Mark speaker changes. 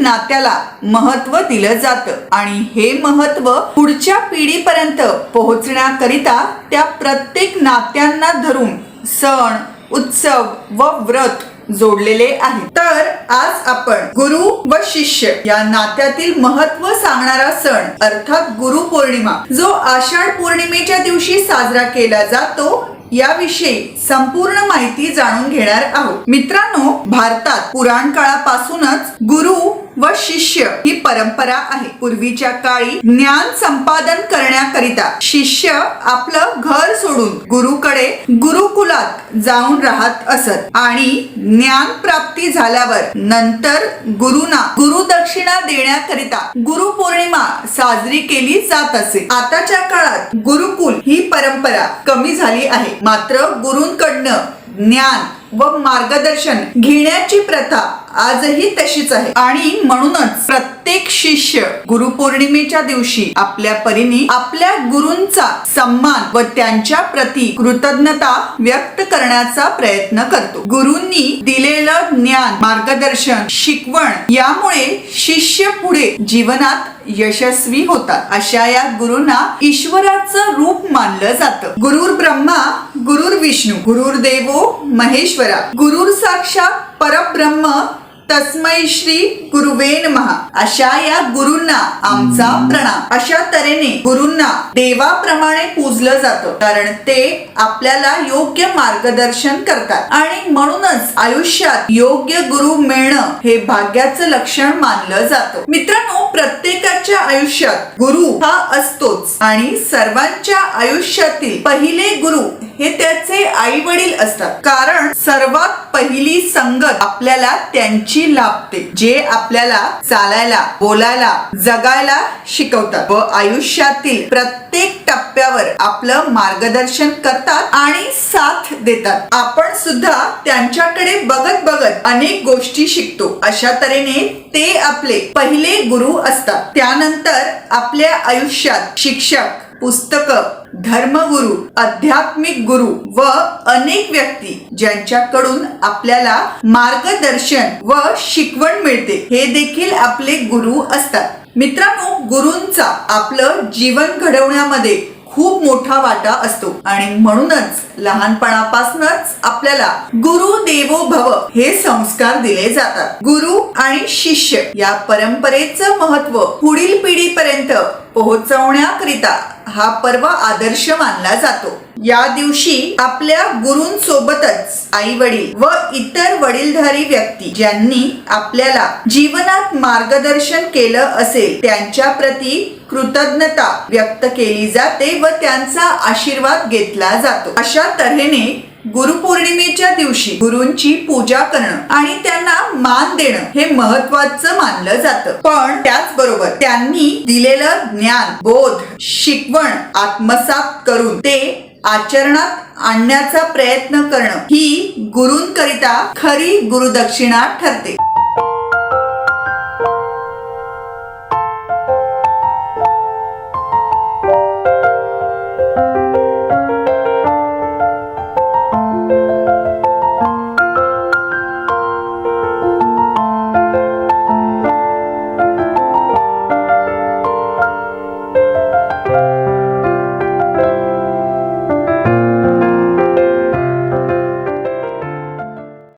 Speaker 1: नात्याला महत्त्व दिलं जातं. आणि हे महत्त्व पुढच्या पिढीपर्यंत पोहोचण्याकरिता त्या प्रत्येक नात्यांना धरून सण उत्सव व व्रत जोडलेले आहे तर आज आपण गुरु व शिष्य या नात्यातील महत्त्व सांगणारा सण अर्थात गुरु पौर्णिमा जो आषाढ पौर्णिमेच्या दिवशी साजरा केला जातो याविषयी संपूर्ण माहिती जाणून घेणार आहोत. मित्रांनो भारतात पुराण काळापासूनच गुरु व शिष्य ही परंपरा आहे. पूर्वीच्या काळी ज्ञान संपादन करण्याकरिता शिष्य आपलं घर सोडून गुरुकडे गुरुकुलात जाऊन राहत असत. आणि ज्ञान प्राप्ती झाल्यावर नंतर गुरुना गुरुदक्षिणा देण्याकरिता गुरु पौर्णिमा साजरी केली जात असे. आताच्या काळात गुरु कमी झाली आहे. मात्र गुरूंकडनं ज्ञान व मार्गदर्शन घेण्याची प्रथा आजही तशीच आहे. आणि म्हणूनच प्रत्येक शिष्य गुरुपौर्णिमेच्या दिवशी आपल्या परीने आपल्या गुरूंचा सन्मान व त्यांच्या प्रती कृतज्ञता व्यक्त करण्याचा प्रयत्न करतो. गुरूंनी दिलेलं ज्ञान मार्गदर्शन शिकवण यामुळे शिष्य पुढे जीवनात यशस्वी होतात. अशा या गुरुंना ईश्वराचं रूप मानलं जातं. गुरुर ब्रह्मा गुरुर विष्णू गुरुर देवो महेश्वरा गुरुर साक्षात परब्रह्म तस्मै श्री गुरुवे नमः. अशा या गुरूंना आमचा प्रणाम. अशा तऱ्हेने गुरूंना देवाप्रमाणे पूजलं जातं. कारण ते आपल्याला योग्य मार्गदर्शन करतात. आणि म्हणूनच आयुष्यात योग्य गुरु मिळणं हे भाग्याचं लक्षण मानलं जातं. मित्रांनो प्रत्येकाच्या आयुष्यात गुरु हा असतोच. आणि सर्वांच्या आयुष्यातील पहिले गुरु हे त्याचे आई वडील असतात. कारण सर्वात पहिली संगत आपल्याला त्यांची लाभते. जे आपल्याला चालायला बोलायला जगायला शिकवतात व आयुष्यातील प्रत्येक टप्प्यावर आपलं मार्गदर्शन करतात आणि साथ देतात. आपण सुद्धा त्यांच्याकडे बघत बघत अनेक गोष्टी शिकतो. अशा तऱ्हेने ते आपले पहिले गुरु असतात. त्यानंतर आपल्या आयुष्यात शिक्षक पुस्तक धर्मगुरु आध्यात्मिक गुरु व अनेक व्यक्ती ज्यांच्याकडून आपल्याला मार्गदर्शन व शिकवण मिळते. हे देखील आपले गुरु असतात. मित्रांनो गुरूंचा आपलं जीवन घडवण्यामध्ये खूप मोठा वाटा असतो. आणि म्हणूनच लहानपणापासूनच आपल्याला गुरु देवो भव हे संस्कार दिले जातात. गुरु आणि शिष्य या परंपरेचं महत्त्व पुढील पिढीपर्यंत पोहोचवण्याकरिता हा पर्व आदर्श मानला जातो. या दिवशी आपल्या गुरूंसोबतच आई वडील व इतर वडीलधारी व्यक्ती ज्यांनी आपल्याला जीवनात मार्गदर्शन केलं असेल त्यांच्या प्रती कृतज्ञता व्यक्त केली जाते व त्यांचा आशीर्वाद घेतला जातो. अशा तऱ्हेने गुरुपौर्णिमेच्या दिवशी गुरुंची पूजा करणं आणि त्यांना मान देणं हे महत्वाचं मानलं जातं. पण त्याचबरोबर त्यांनी दिलेलं ज्ञान बोध शिकवण आत्मसात करून ते आचरणात आणण्याचा प्रयत्न करणं ही गुरूंकरिता खरी गुरुदक्षिणा ठरते.